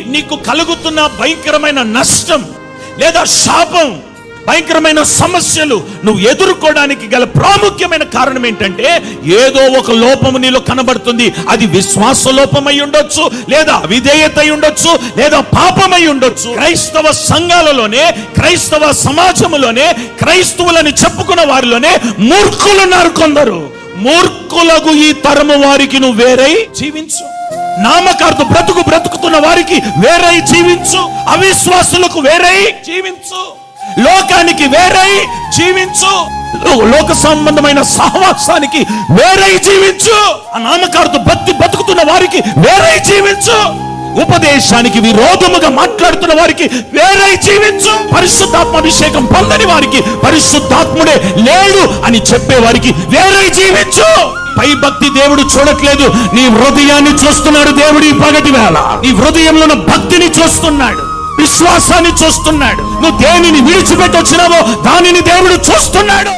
నీకు కలుగుతున్న భయంకరమైన నష్టం లేదా శాపం భయంకరమైన సమస్యలు నువ్వు ఎదుర్కోవడానికి గల ప్రాముఖ్యమైన కారణం ఏంటంటే ఏదో ఒక లోపము నీలో కనబడుతుంది. అది విశ్వాస లోపమై ఉండొచ్చు లేదా అవిధేయత ఉండొచ్చు లేదా పాపమై ఉండొచ్చు. క్రైస్తవ సంఘాలలోనే క్రైస్తవ సమాజములోనే క్రైస్తవులని చెప్పుకున్న వారిలోనే మూర్ఖులున్నారు కొందరు. మూర్ఖులకు ఈ తరము వారికి నువ్వు వేరై జీవించు. నామకార్థ బ్రతుకు బ్రతుకుతున్న వారికి వేరై జీవించు. అవిశ్వాసులకు వేరై జీవించు. లోకానికి వేరై జీవించు. లోక సంబంధమైన సహవాసానికి వేరై జీవించు. ఆ నామకార్థ భక్తి బతుకుతున్న వారికి వేరై జీవించు. ఉపదేశానికి విరోధముగా మాట్లాడుతున్న వారికి వేరై జీవించు. పరిశుద్ధాత్మ అభిషేకం పొందని వారికి పరిశుద్ధాత్ముడే లేడు అని చెప్పే వారికి వేరై జీవించు. పై భక్తి దేవుడు చూడట్లేదు. నీ హృదయాన్ని చూస్తున్నాడు దేవుడి పగటి వేళ. నీ హృదయంలో ఉన్న భక్తిని చూస్తున్నాడు. విశ్వాసాన్ని చూస్తున్నాడు. నువ్వు దేనిని విడిచిపెట్టి వచ్చినావో దానిని దేవుడు చూస్తున్నాడు.